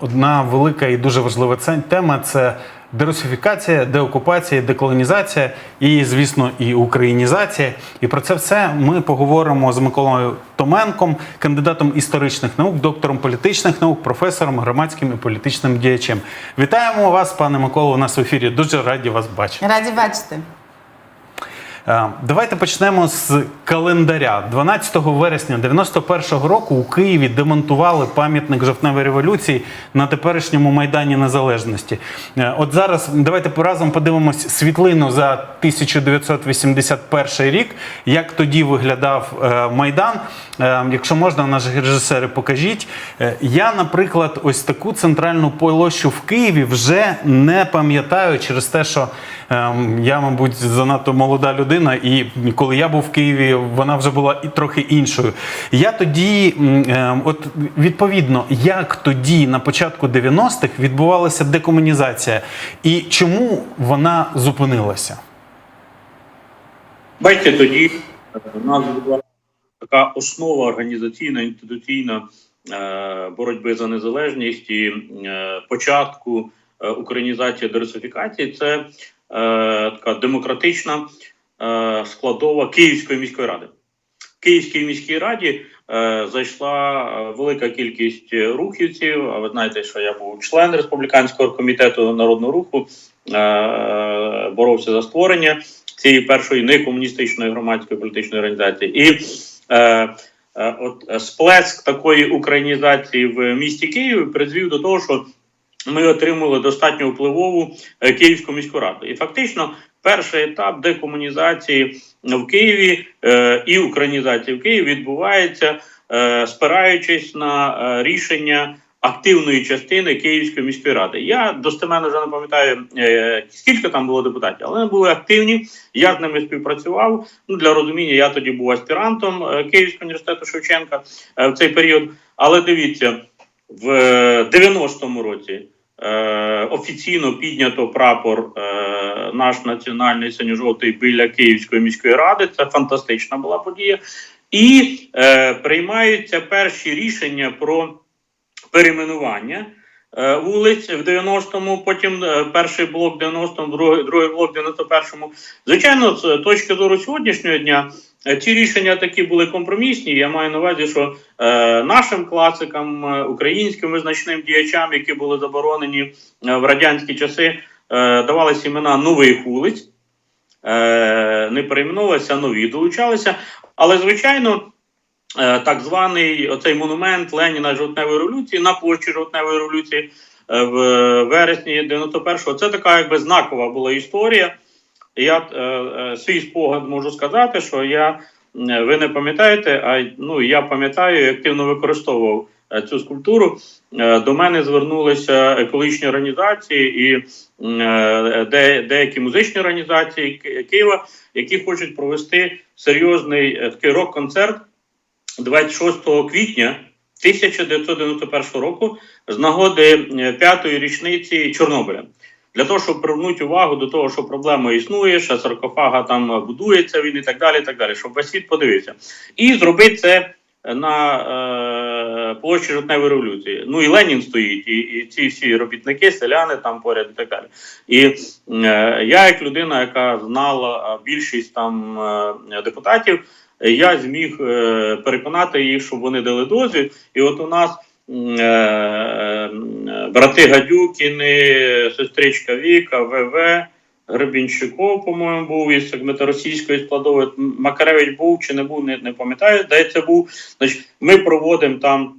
Одна велика і дуже важлива тема це дерусифікація, деокупація, деколонізація і, звісно, і українізація. І про це все ми поговоримо з Миколою Томенком, кандидатом історичних наук, доктором політичних наук, професором, громадським і політичним діячем. Вітаємо вас, пане Миколо, у нас в ефірі. Дуже раді вас бачити. Раді бачити. Е, Давайте почнемо з календаря. 12 вересня 91-го року у Києві демонтували пам'ятник жовтневої революції на теперішньому майдані Незалежності. Е, От зараз давайте разом подивимось світлину за 1981 рік, як тоді виглядав е, майдан. Якщо можна, наші режисери, покажіть. Я, наприклад, ось таку центральну площу в Києві вже не пам'ятаю через те, що ем, я, мабуть, занадто молода людина, і коли я був в Києві, вона вже була і трохи іншою. Я тоді, ем, от відповідно, як тоді на початку 90-х відбувалася декомунізація, і чому вона зупинилася? Бачите, тоді е, у нас була така основа організаційна, інституційна е, боротьби за незалежність і е, початку українізації дерусифікації це е, така демократична складова Київської міської ради. В Київській міській раді е, зайшла е, велика кількість рухівців. А ви знаєте, що я був член республіканського комітету народного руху, е, боровся за створення цієї першої некомуністичної громадської політичної організації. І е, е, от е, сплеск такої українізації в місті Києві призвів до того, що ми отримали достатньо впливову е, Київську міську раду. І фактично перший етап декомунізації в Києві е, і українізації в Києві відбувається, е, спираючись на рішення. Активної частини Київської міської ради. Я достеменно вже не пам'ятаю, скільки там було депутатів, але вони були активні. Я з ними співпрацював. Ну для розуміння, я тоді був аспірантом Київського університету Шевченка в цей період. Але дивіться, в е, 90-му році офіційно піднято прапор е, наш національний синьо-жовтий біля Київської міської ради. Це фантастична була подія. І е, приймаються перші рішення про перейменування е, вулиць в 90-му, потім е, перший блок в 90-му, другий, другий блок в 91-му. Звичайно, з точки зору сьогоднішнього дня е, ці рішення такі були компромісні. Я маю на увазі, що е, нашим класикам, е, українським визначним діячам, які були заборонені е, в радянські часи, е, давалися імена нових вулиць. Е, не перейменовувалися, а нові долучалися. Але, звичайно, е, так званий оцей монумент Леніна жовтневої революції на площі жовтневої революції е, в вересні 91-го. Це така якби знакова була історія. Я е, е, свій спогад можу сказати, що я е, ви не пам'ятаєте, а ну я пам'ятаю активно використовував е, цю скульптуру. До мене звернулися екологічні організації і де, деякі музичні організації Києва, які хочуть провести серйозний такий рок-концерт 26 квітня 1991 року з нагоди п'ятої річниці Чорнобиля. Для того, щоб привернути увагу до того, що проблема існує, що саркофага там будується він і так далі, і так далі, щоб весь світ подивився. І зробити це на е, площі жовтневої революції. Ну і Ленін стоїть, і, і ці всі робітники, селяни там поряд і так далі. І е, я, як людина, яка знала е, більшість там е, депутатів, е, я зміг е, переконати їх, щоб вони дали дозвіл. І от у нас е, е, брати Гадюкіни, сестричка Віка, ВВ. Гребінщиков, по-моєму, був із російської складової. Макаревич був чи не був, не, не пам'ятаю. Здається, був. Значить, ми проводимо там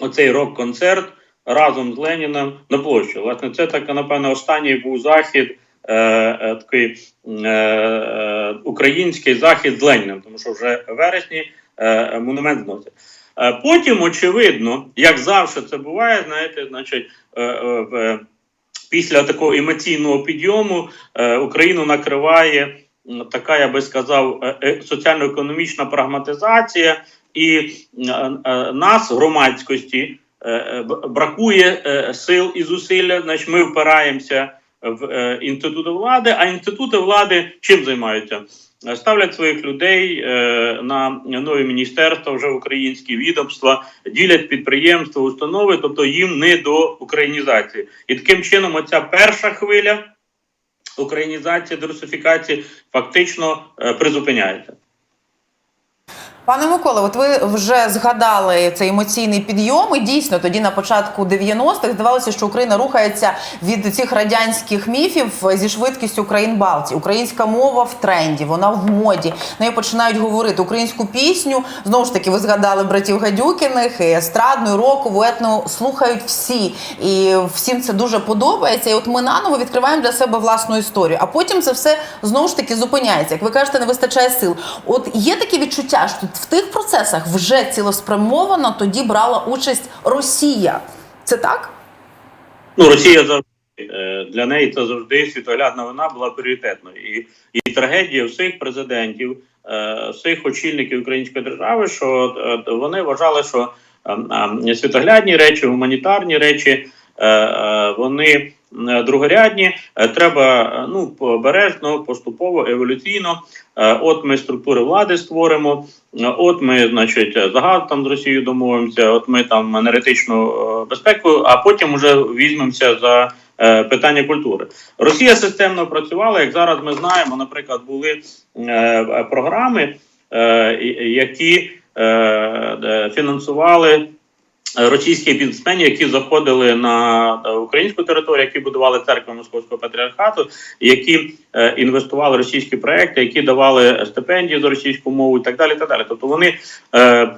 оцей рок-концерт разом з Леніном на площі. Власне, це так, напевно, останній був захід. Е, е, такий е, е, український захід з Леніном, тому що вже в вересні е, монумент зносить. Е, потім, очевидно, як завжди це буває, знаєте, значить, е, е, після такого емоційного підйому Україну накриває така, я би сказав, соціально-економічна прагматизація, і нас, громадськості, бракує сил і зусилля. Значить, ми впираємося в інститути влади. А інститути влади чим займаються? Ставлять своїх людей е, на нові міністерства, вже українські відомства, ділять підприємства, установи, тобто їм не до українізації. І таким чином, оця перша хвиля українізації, дерусифікації фактично е, призупиняється. Пане Микола, от ви вже згадали цей емоційний підйом. І дійсно тоді на початку 90-х здавалося, що Україна рухається від цих радянських міфів зі швидкістю країн Балтії. Українська мова в тренді, вона в моді. Нею починають говорити українську пісню. Знову ж таки, ви згадали братів Гадюкіних, і естрадну, і рокову, етну слухають всі, і всім це дуже подобається. І от ми наново відкриваємо для себе власну історію. А потім це все знову ж таки зупиняється. Як ви кажете, не вистачає сил. От є таке відчуття, що в тих процесах вже цілеспрямовано тоді брала участь Росія. Це так? Ну, Росія завжди е, для неї це завжди світоглядна вина була пріоритетною. І, і трагедія всіх президентів, е, всіх очільників української держави, що е, вони вважали, що е, е, світоглядні речі, гуманітарні речі, вони другорядні. Е, Треба е, ну обережно, поступово, еволюційно. Е, От ми структури влади створимо. е, От ми, значить, за газ там з Росією домовимося. От ми там енергетичну е, безпеку, а потім вже візьмемося за е, питання культури. Росія системно працювала. Як зараз ми знаємо, наприклад, були е, програми, е, які е, е, фінансували російські бізнесменів, які заходили на е, українську територію, які будували церкви Московського патріархату, які інвестували російські проекти, які давали стипендії за російську мову, і так далі. Так далі. Тобто вони е,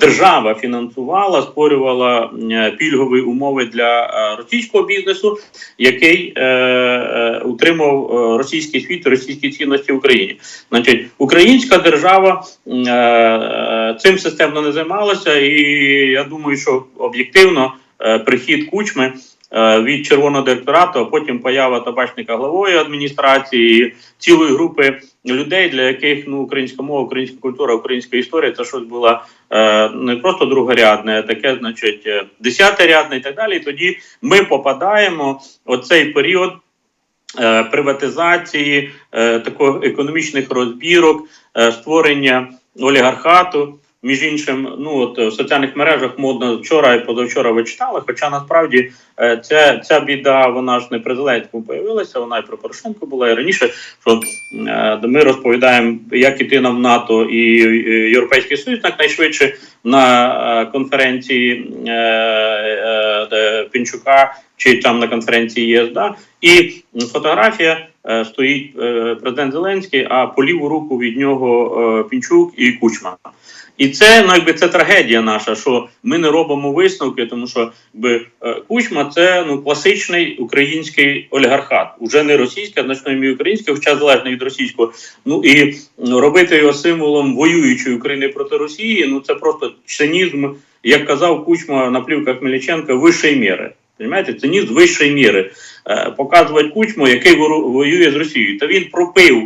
держава фінансувала, створювала е, пільгові умови для е, російського бізнесу, який е, е, утримав е, російський світ, російські цінності в Україні. Значить, українська держава е, е, цим системно не займалася, і я думаю, що об'єктивно е, прихід кучми. Е, Від червоного директорату, а потім поява табачника главої адміністрації, цілої групи людей, для яких ну українська мова, українська культура, українська історія це щось було е, не просто другорядне, а таке, значить, е, десятирядне і так далі. І тоді ми попадаємо в цей період приватизації, таких економічних розбірок, створення олігархату. Між іншим, ну от в соціальних мережах модно вчора і позавчора ви читали. Хоча насправді е, ця, ця біда, вона ж не при Зеленському появилася, вона і про Порошенко була і раніше. Що е, ми розповідаємо, як іти нам в НАТО і е, Європейський Союз якнайшвидше на е, конференції е, е, Пінчука чи там на конференції ЄС, да? і фотографія е, стоїть е, президент Зеленський, а по ліву руку від нього е, Пінчук і Кучма. І це ну якби це трагедія наша, що ми не робимо висновки, тому що якби е, Кучма це ну класичний український олігархат, уже не російський, а значно і український, хоча залежний від російського. Ну і робити його символом воюючої України проти Росії. Ну це просто цинізм, як казав Кучма на плівках Мельниченка, вищої міри. Понимаєте, цинізм вищої міри. Е, показувати Кучму, який воює з Росією. Та він пропив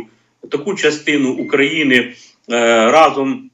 таку частину України е, разом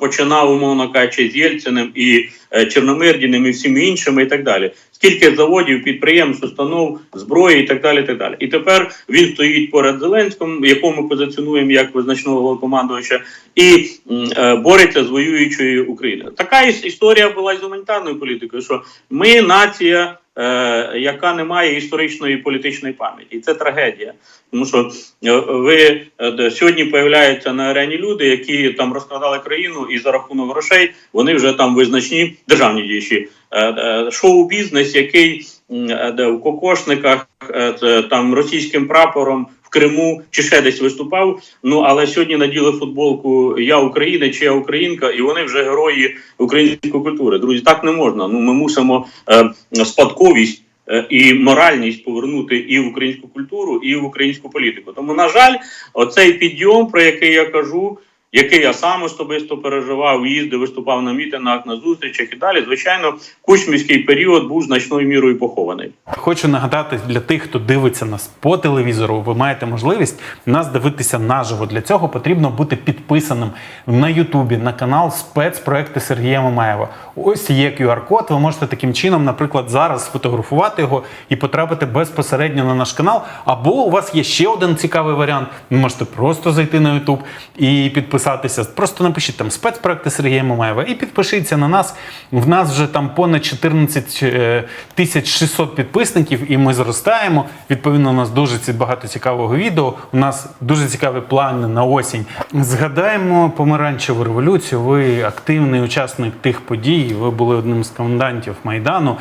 починав, умовно кажучи, з Єльциним і е, Чорномирдіним і всіми іншими, і так далі. Скільки заводів, підприємств, установ, зброї, і так далі. І так далі. І тепер він стоїть поряд Зеленським, якого ми позиціонуємо як визначного головнокомандувача, і е, бореться з воюючою Україною. Така іс- історія була з гуманітарною політикою, що ми нація. Е, Яка не має історичної і політичної пам'яті, і це трагедія, тому що е, ви е, сьогодні появляються на арені люди, які там розкрадали країну, і за рахунок грошей вони вже там визначні державні діячі. Шоу-бізнес, який в кокошниках там російським прапором в Криму чи ще десь виступав. Ну але сьогодні наділи футболку Я Українець чи я Українка, і вони вже герої української культури. Друзі, так не можна. Ну ми мусимо е, спадковість. е, І моральність повернути і в українську культуру, і в українську політику. Тому, на жаль, оцей підйом, про який я кажу, який я сам особисто переживав, їздив, виступав на мітингах, на зустрічах і далі. Звичайно, кучмівський період був значною мірою похований. Хочу нагадати для тих, хто дивиться нас по телевізору, ви маєте можливість нас дивитися наживо. Для цього потрібно бути підписаним на Ютубі на канал спецпроекти Сергія Мамаєва. Ось є QR-код. Ви можете таким чином, наприклад, зараз сфотографувати його і потрапити безпосередньо на наш канал. Або у вас є ще один цікавий варіант. Ви можете просто зайти на Ютуб і підписатися. Просто напишіть там спецпроекти Сергія Мамаєва і підпишіться на нас. В нас вже там понад 14 е, тисяч 600 підписників, і ми зростаємо. Відповідно, у нас дуже багато цікавого відео. У нас дуже цікаві плани на осінь. Згадаємо помаранчеву революцію. Ви активний учасник тих подій. Ви були одним з комендантів майдану.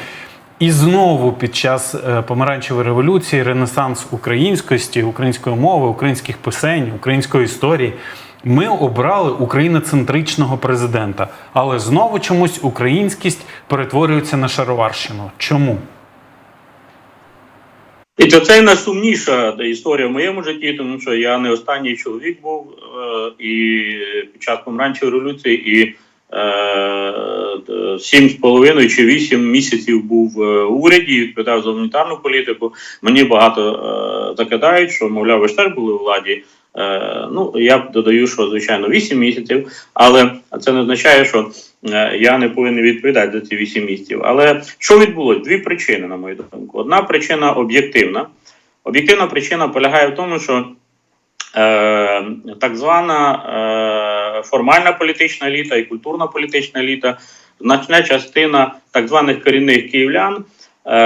І знову під час е, помаранчевої революції ренесанс українськості, української мови, українських писень, української історії. Ми обрали україноцентричного президента, але знову чомусь українськість перетворюється на шароварщину. Чому? І це, найсумніша історія в моєму житті, тому що я не останній чоловік був е, і під час помаранчевої революції, і е, сім з половиною чи вісім місяців був е, в уряді, і відповідав за гуманітарну політику. Мені багато е, закидають, що мовляв, ви ж теж були у владі. Е, ну я додаю, що звичайно 8 місяців, але це не означає, що е, я не повинен відповідати за ці 8 місяців. Але що відбулось? Дві причини, на мою думку. Одна причина об'єктивна. Об'єктивна причина полягає в тому, що е, так звана е, формальна політична еліта і культурна політична еліта, значна частина так званих корінних київлян е,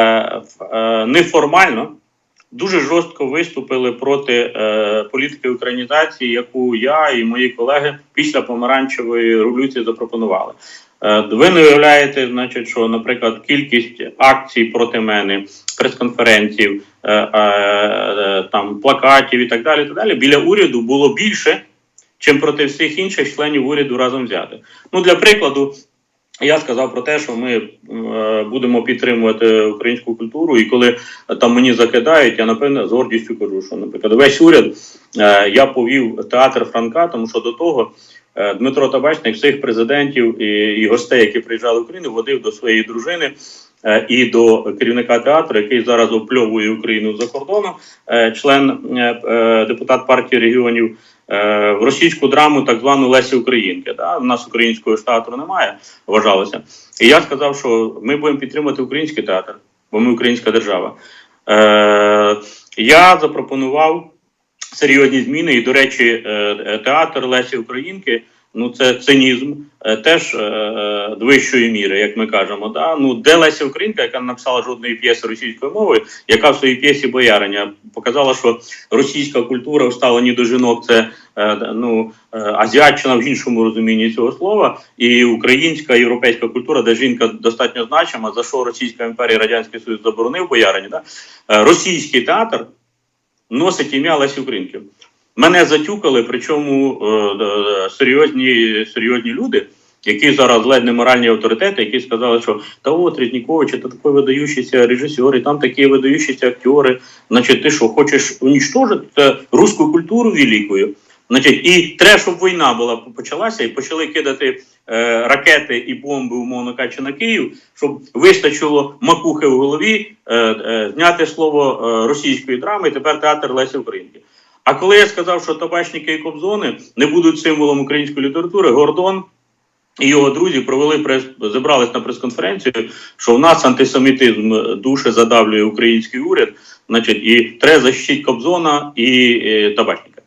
е, неформально дуже жорстко виступили проти е, політики українізації, яку я і мої колеги після помаранчевої революції запропонували. Е, ви не уявляєте, значить, що, наприклад, кількість акцій проти мене, прес-конференцій, е, е, там плакатів і так далі, так далі біля уряду було більше, чим проти всіх інших членів уряду разом взяти. Ну для прикладу. Я сказав про те, що ми е, будемо підтримувати українську культуру, і коли там мені закидають, я напевне з гордістю кажу, що наприклад весь уряд е, я повів театр Франка, тому що до того е, Дмитро Табачник всіх президентів і гостей, які приїжджали в Україну, водив до своєї дружини. Е, І до керівника театру, який зараз опльовує Україну за кордоном, е, член е, депутат партії регіонів в російську драму, так звану Лесі Українки. Да? У нас українського ж театру немає, вважалося. І я сказав, що ми будемо підтримувати український театр, бо ми українська держава. Я запропонував серйозні зміни, і, до речі, театр Лесі Українки. Ну, це цинізм е, теж е, вищої міри, як ми кажемо. Да? Ну, де Леся Українка, яка не написала жодної п'єси російською мовою, яка в своїй п'єсі бояриня показала, що російська культура в ставленні до жінок це е, ну, е, азіатчина в іншому розумінні цього слова, і українська європейська культура, де жінка достатньо значима, за що Російська імперія Радянський Союз заборонив боярині. Да? Е, Російський театр носить ім'я Лесі Українки. Мене затюкали, причому е, е, серйозні, серйозні люди, які зараз ледь не моральні авторитети, які сказали, що та от Різнікович, це такий видаючийся режисер, і там такі видаючіся актери. Значить, ти що, хочеш унічтожити руську культуру великою? Значить, і треба, щоб війна була почалася, і почали кидати е, ракети і бомби, умовно кажучи, на Київ, щоб вистачило макухи в голові, е, е, зняти слово е, російської драми, і тепер театр Лесі Українки. А коли я сказав, що табачники і кобзони не будуть символом української літератури, Гордон і його друзі провели прес, зібрались на прес-конференцію, що в нас антисемітизм душе задавлює український уряд, значить, і треба защитити Кобзона і е, табачника.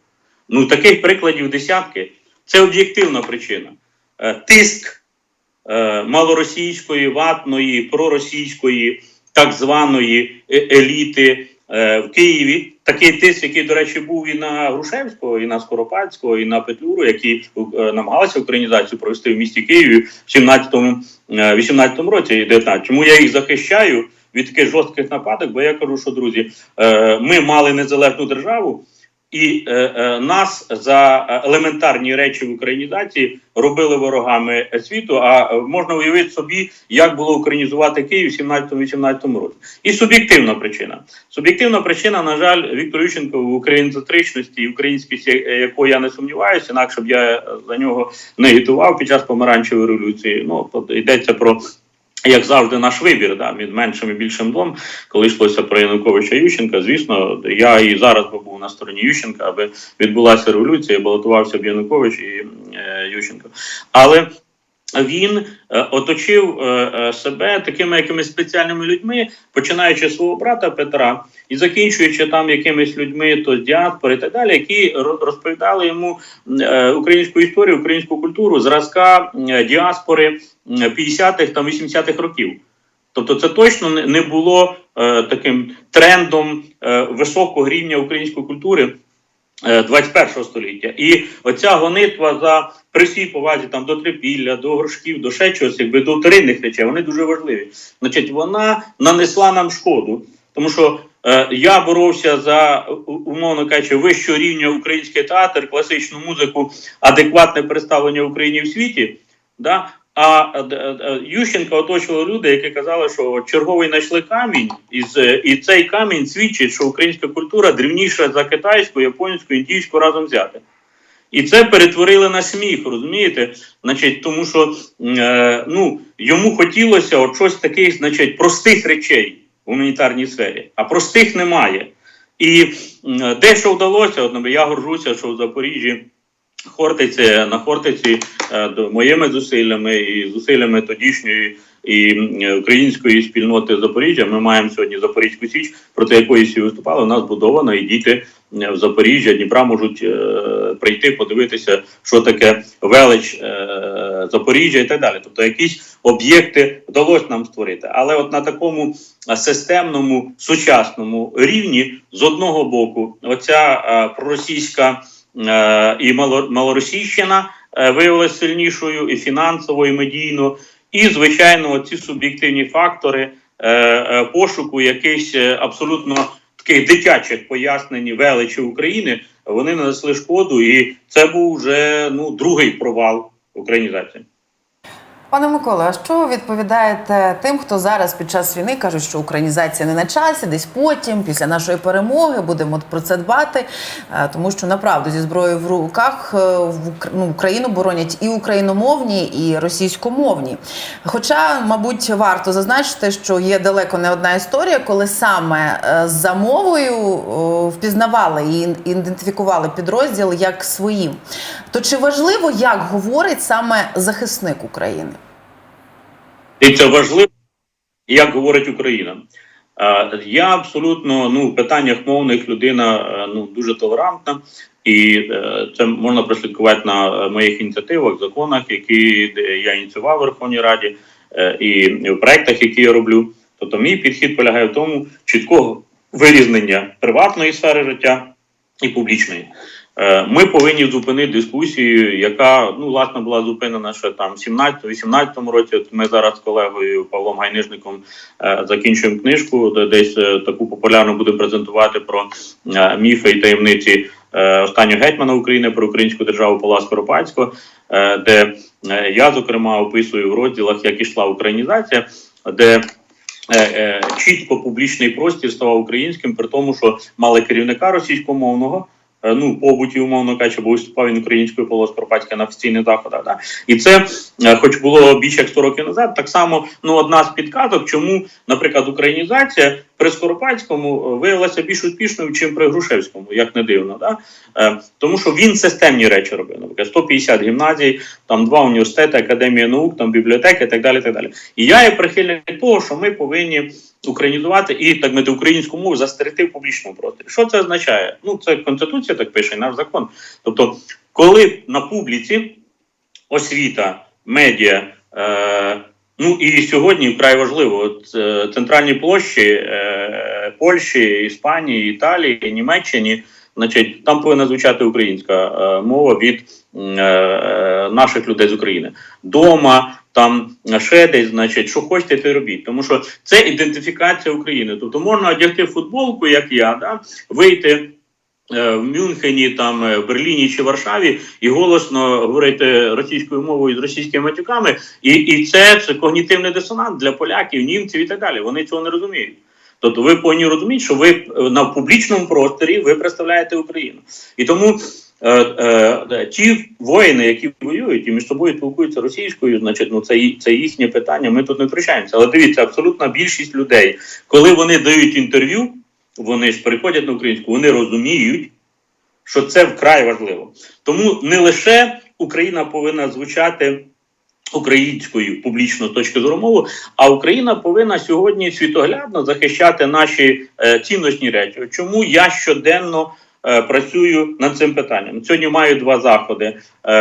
Ну таких прикладів десятки. Це об'єктивна причина. Е, тиск е, малоросійської, ватної, проросійської, так званої е- еліти в Києві. Такий тиск, який, до речі, був і на Грушевського, і на Скоропадського, і на Петлюру, які е, намагалися українізацію провести в місті Києві в 17-му, е, 18-му році і 19 Чому я їх захищаю від таких жорстких нападок? Бо я кажу, що друзі, е, ми мали незалежну державу. І е, е, нас за е, елементарні речі в українізації робили ворогами світу. А е, можна уявити собі, як було українізувати Київ в 17-18 році. І суб'єктивна причина. Суб'єктивна причина, на жаль, Віктор Ющенко в українізатричності і українськості, е, якої я не сумніваюся, інакше б я за нього не агітував під час помаранчевої революції. Ну йдеться про. Як завжди, наш вибір да, між меншим і більшим злом, коли йшлося про Януковича Ющенка, звісно, я і зараз би був на стороні Ющенка, аби відбулася революція, балотувався б Янукович і е, Ющенко. Але він е, оточив е, е, себе такими якимись спеціальними людьми, починаючи свого брата Петра і закінчуючи там якимись людьми, то діаспори і так далі, які ро- розповідали йому українську історію, українську культуру, зразка діаспори е, 50-х там 80-х років. Тобто, це точно не- було таким трендом високого рівня української культури. Е, 21 століття, і оця гонитва за при всій повазі там до трипілля, до горшків, до ще чогось, якби до вторинних речей, вони дуже важливі. Значить, вона нанесла нам шкоду, тому що е, я боровся за умовно кажучи, вищого рівня український театр, класичну музику, адекватне представлення України в світі. Да? А е, д- е, Ющенка оточували люди, які казали, що черговий знайшли камінь, е, і цей камінь свідчить, що українська культура древніша за китайську, японську, індійську разом взяти. І це перетворили на сміх, розумієте? Значить, тому що е, ну, йому хотілося от щось таких, значить, простих речей в гуманітарній сфері, а простих немає. І м, дещо вдалося, от, я горжуся, що в Запоріжжі Хортиці на Хортиці е, моїми зусиллями і зусиллями тодішньої і української спільноти Запоріжжя. Ми маємо сьогодні Запорізьку Січ, проти якої всі виступали. У нас будовано, і діти е, в Запоріжжя, Дніпра можуть е, прийти, подивитися, що таке велич Запоріжжя і так далі. Тобто, якісь об'єкти вдалося нам створити. Але от на такому системному сучасному рівні, з одного боку, оця проросійська і мало, малоросійщина е, виявилася сильнішою і фінансово, і медійно. І, звичайно, ці суб'єктивні фактори е, е, пошуку якихось е, абсолютно таких дитячих пояснень величі України, вони нанесли шкоду, і це був вже ну другий провал українізації. Пане Миколе, а що відповідаєте тим, хто зараз під час війни кажуть, що українізація не на часі, десь потім, після нашої перемоги, будемо про це дбати, Е, тому що направду зі зброєю в руках е, в ну, Україну боронять і україномовні, і російськомовні. Хоча, мабуть, варто зазначити, що є далеко не одна історія, коли саме е, за мовою впізнавали і ідентифікували підрозділ як своїм. То чи важливо, як говорить саме захисник України? І це важливо, як говорить Україна. Я абсолютно ну в питаннях мовних людина е, ну дуже толерантна, і е, це можна прослідкувати на моїх ініціативах, законах, які я ініціював в Верховній Раді, е, і в проектах, які я роблю. Тобто, мій підхід полягає в тому чіткого вирізнення приватної сфери життя і публічної. Е, Ми повинні зупинити дискусію, яка ну власне була зупинена ще там в 17-18 році. От ми зараз з колегою Павлом Гайнижником е, закінчуємо книжку, де десь е, таку популярну буде презентувати про міфи і таємниці останнього гетьмана України про українську державу Павла Скоропадського, де я зокрема описую в розділах, як ішла українізація, де чітко публічний простір ставав українським, при тому, що мали керівника російськомовного. Е, Ну, побуті, умовно кажучи, бо виступав він українською Павло Скорпатська на офіційних заходах. Да? І це, е, хоч було більше як 100 років назад, так само ну, одна з підказок, чому, наприклад, українізація при Скоропадському е, виявилася більш успішною, ніж при Грушевському, як не дивно. Да? Е, Тому що він системні речі робив. Наприклад, 150 гімназій, там два університети, академія наук, там бібліотеки і так далі. так далі. І я є прихильник того, що ми повинні українізувати і так мати українську мову застерегти в публічному просторі. Що це означає? Ну, це конституція так пише, і наш закон. Тобто, коли на публіці освіта, медіа. Е, Ну і сьогодні вкрай важливо от, е, центральні площі е, Польщі, Іспанії, Італії, Німеччині. Значить, там повинна звучати українська е, мова від наших людей з України. Дома, там ще десь, значить, що хочете, ти робіть. Тому що це ідентифікація України. Тобто можна одягти футболку, як я, да, вийти в Мюнхені, там е, в Берліні чи Варшаві і голосно говорити російською мовою з російськими матюками, і, і це, це когнітивний дисонанс для поляків, німців і так далі. Вони цього не розуміють. Тобто ви повинні розуміти, що ви е, на публічному просторі ви представляєте Україну. І тому е, е, ті воїни, які воюють і між собою спілкуються російською, значить, ну це, це їхнє питання. Ми тут не втручаємося. Але дивіться, абсолютна більшість людей, коли вони дають інтерв'ю, вони ж переходять на українську, вони розуміють, що це вкрай важливо. Тому не лише Україна повинна звучати українською публічно з точки зору мови, а Україна повинна сьогодні світоглядно захищати наші е, цінностні речі. Чому я щоденно е, працюю над цим питанням? Сьогодні маю два заходи е,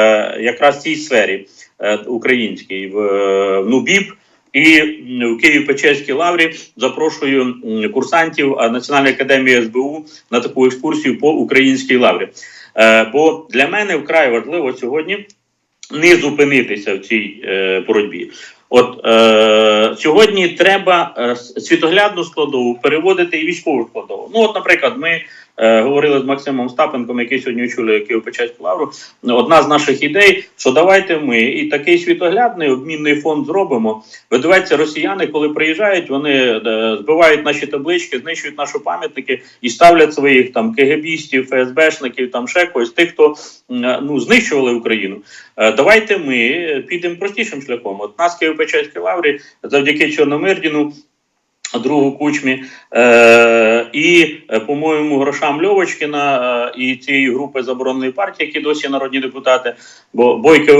якраз в цій сфері е, українській в, е, НУБІП. І в Києво-Печерській лаврі запрошую курсантів Національної академії СБУ на таку екскурсію по українській лаврі. Е, бо для мене вкрай важливо сьогодні не зупинитися в цій е, боротьбі. От е, сьогодні треба е, світоглядну складову переводити і військову складову. Ну, от, наприклад, ми говорили з Максимом Стапенком, який сьогодні очолює Києво-Печерську лавру. Одна з наших ідей, що давайте ми і такий світоглядний обмінний фонд зробимо. Видавайте, росіяни, коли приїжджають, вони е, збивають наші таблички, знищують наші пам'ятники і ставлять своїх там КГБістів, ФСБшників, там ще когось, тих, хто ну знищували Україну. Е, Давайте ми підемо простішим шляхом. От нас Києво-Печерській лаврі завдяки Чорномирдіну. Другу кучмі е, і, е, по-моєму, грошам Льовочкіна е, і цієї групи забороненої партії, які досі народні депутати. Бо бойки е,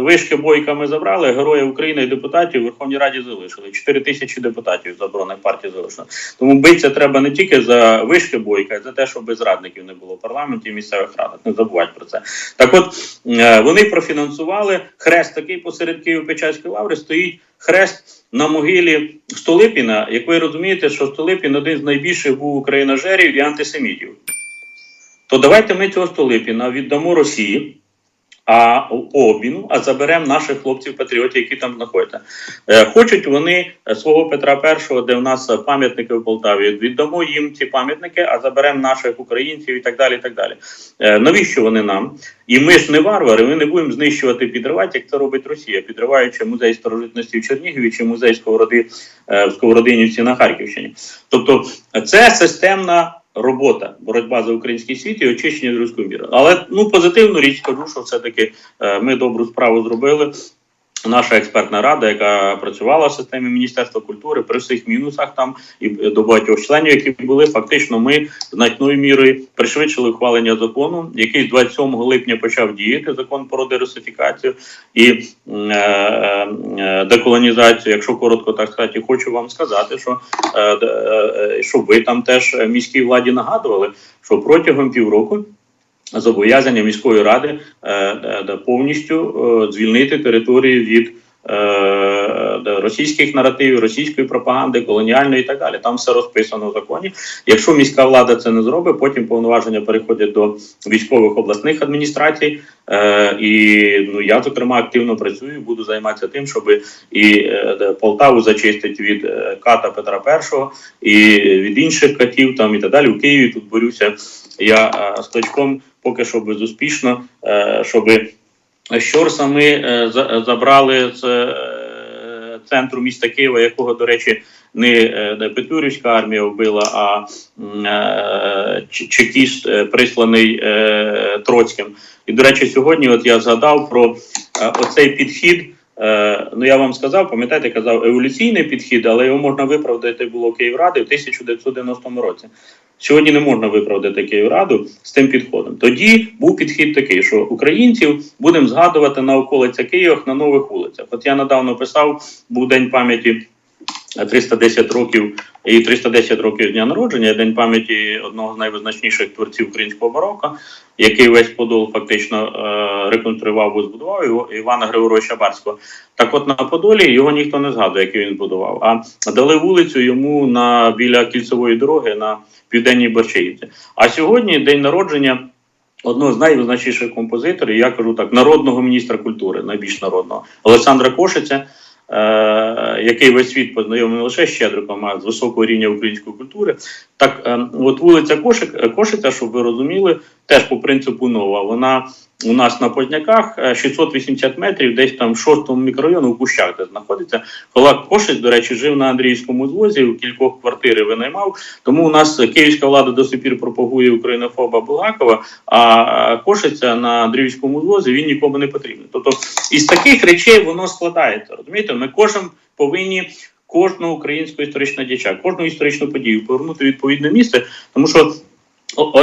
вишки бойка ми забрали, героїв України і депутатів в Верховній Раді залишили. 4 тисячі депутатів забороненої партії залишили. Тому битися треба не тільки за вишки бойка, а й за те, щоб зрадників не було в парламенті і місцевих радах. Не забувайте про це. Так, от вони профінансували хрест такий посеред Києво-Печерської лаври стоїть хрест на могилі Столипіна, як ви розумієте, що Столипін один з найбільших був україножерів і антисемітів. То давайте ми цього Столипіна віддамо Росії. А обміну, а заберемо наших хлопців-патріотів, які там знаходяться. Е, хочуть вони свого Петра І, де в нас пам'ятники в Полтаві, віддамо їм ці пам'ятники, а заберемо наших українців і так далі. І так далі. Е, навіщо вони нам? І ми ж не варвари, ми не будемо знищувати, підривати, як це робить Росія, підриваючи музей старожитності в Чернігові чи музей Сковороди е, в Сковородинівці на Харківщині. Тобто, це системна робота, боротьба за український світ і очищення з руського міру. Але ну позитивну річ скажу, що все-таки е, ми добру справу зробили. Наша експертна рада, яка працювала в системі Міністерства культури, при всіх мінусах там і до багатьох членів, які були, фактично, ми значною мірою пришвидшили ухвалення закону, який з 27 липня почав діяти закон про дерусифікацію і е, е, деколонізацію. Якщо коротко так сказати, хочу вам сказати, що е, е, щоб ви там теж е, міській владі нагадували, що протягом півроку зобов'язання міської ради е, е, повністю е, звільнити територію від російських наративів, російської пропаганди, колоніальної і так далі. Там все розписано в законі. Якщо міська влада це не зробить, потім повноваження переходять до військових обласних адміністрацій. І ну я зокрема активно працюю, буду займатися тим, щоб і Полтаву зачистити від ката Петра І, і від інших катів там і так далі. У Києві тут борюся. Я з кличком поки що безуспішно, е, щоб щорсами е, за- забрали з е, центру міста Києва, якого, до речі, не, е, Петлюрівська армія вбила, а е, чекіст, е, присланий е, Троцьким. І, до речі, сьогодні от я згадав про е, оцей підхід. Е, ну я вам сказав, пам'ятаєте, казав еволюційний підхід, але його можна виправдати було Київради в 1990 році. Сьогодні не можна виправдати Київраду з тим підходом. Тоді був підхід такий, що українців будемо згадувати на околицях Києва на нових вулицях. От я недавно писав, був день пам'яті 310 років і 310 років дня народження, день пам'яті одного з найвизначніших творців українського барока, який весь Подол фактично е, реконструював і збудував його Івана Григоровича Барського. Так, от на Подолі його ніхто не згадує, який він будував. А дали вулицю йому на біля кільцевої дороги на південній Борчаївці. А сьогодні день народження одного з найвизначніших композиторів, я кажу так, народного міністра культури, найбільш народного Олександра Кошиця. Е, який весь світ познайомив не лише з Щедриком, а з високого рівня української культури. Так, е, от вулиця Кошик, Кошиця, щоб ви розуміли, теж по принципу нова. Вона у нас на Позняках е, 680 метрів, десь там в шостому мікрорайону в Кущах, де знаходиться. Кола Кошиць, до речі, жив на Андріївському звозі, у кількох квартири винаймав. Тому у нас київська влада до сих пір пропагує українофоба Булгакова, а Кошиця на Андріївському звозі він нікому не потрібен. Тобто із таких речей воно складається. Розумієте, ми кожен повинні. Кожного українського історичного дяча, кожну історичну подію повернути відповідне місце, тому що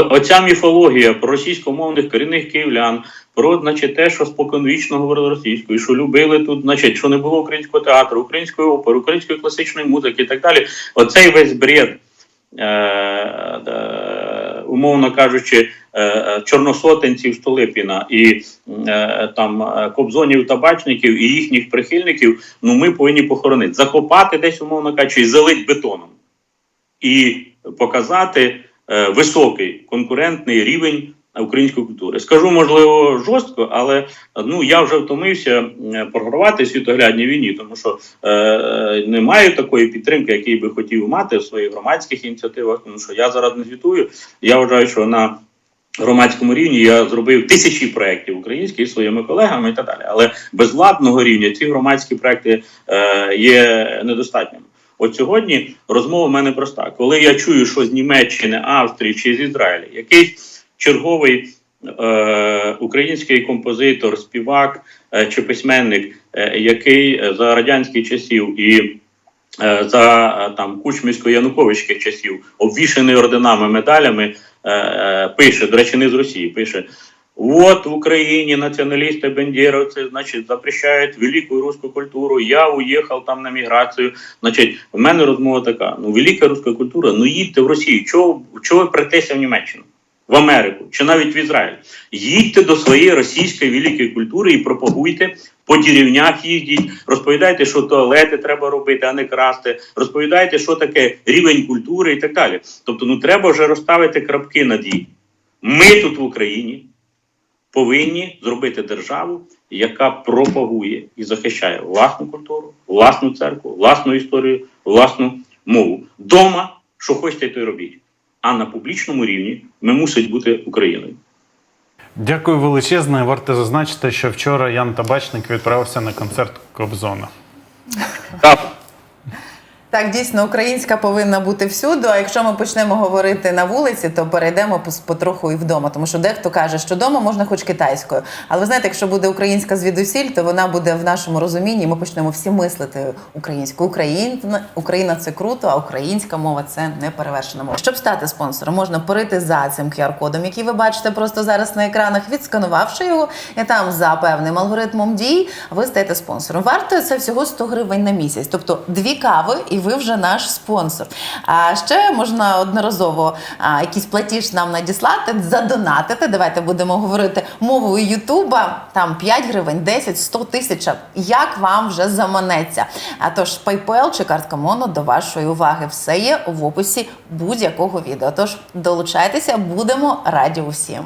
оця міфологія про російськомовних корінних київлян, про значить, те, що споконвічно говорили російською, що любили тут, значить, що не було українського театру, української опери, української класичної музики і так далі. Оцей весь бред, е, е, умовно кажучи, е, е, чорносотенців Столипіна і е, там е, кобзонів табачників і їхніх прихильників, ну ми повинні похоронити, закопати десь, умовно кажучи, і залить бетоном і показати високий конкурентний рівень української культури. Скажу, можливо, жорстко, але ну я вже втомився е, програвати світоглядній війні, тому що е, немає такої підтримки, який би хотів мати в своїх громадських ініціативах. Тому що я зараз не звітую. Я вважаю, що на громадському рівні я зробив тисячі проєктів українських своїми колегами і так далі. Але без владного рівня ці громадські проекти е, є недостатніми. От сьогодні розмова в мене проста. Коли я чую, що з Німеччини, Австрії чи з Ізраїля якийсь черговий е, український композитор, співак е, чи письменник, е, який за радянських часів і е, за е, там кучмівсько-януковичських часів обвішаний орденами, медалями, е, е, пише, до речі, не з Росії, пише. Вот в Украине националисты бендеровцы, значит, запрещают великую русскую культуру. Я уехал там на міграцію. Значить, в мене розмова така: ну, велика руська культура, ну їдьте в Росію. Чого, чого ви претеся в Німеччину, в Америку чи навіть в Ізраїль? Їдьте до своєї російської великої культури і пропагуйте. По деревнях їздіть, розповідайте, що туалети треба робити, а не красти. Розповідайте, що таке рівень культури і так далі. Тобто, ну треба вже розставити крапки над «і». Ми тут в Україні повинні зробити державу, яка пропагує і захищає власну культуру, власну церкву, власну історію, власну мову. Дома, що хочете, то й робіть. А на публічному рівні ми мусить бути Україною. Дякую величезне. Варто зазначити, що вчора Ян Табачник відправився на концерт Кобзона. Так. Так, дійсно, українська повинна бути всюди. А якщо ми почнемо говорити на вулиці, то перейдемо потроху і вдома. Тому що дехто каже, що вдома можна хоч китайською. Але ви знаєте, якщо буде українська звідусіль, то вона буде в нашому розумінні. Ми почнемо всі мислити українською. Україна, Україна це круто, а українська мова це неперевершена мова. Щоб стати спонсором, можна перейти за цим QR-кодом, який ви бачите просто зараз на екранах, відсканувавши його, і там за певним алгоритмом дій ви стаєте спонсором. Вартує це всього 100 гривень на місяць, тобто дві кави, і ви вже наш спонсор. А ще можна одноразово а, якийсь платіж нам надіслати, задонатити. Давайте будемо говорити мовою Ютуба. Там 5 гривень, 10, 100 тисяч. Як вам вже заманеться? А тож PayPal чи картка Моно до вашої уваги. Все є в описі будь-якого відео. Тож долучайтеся, будемо раді усім.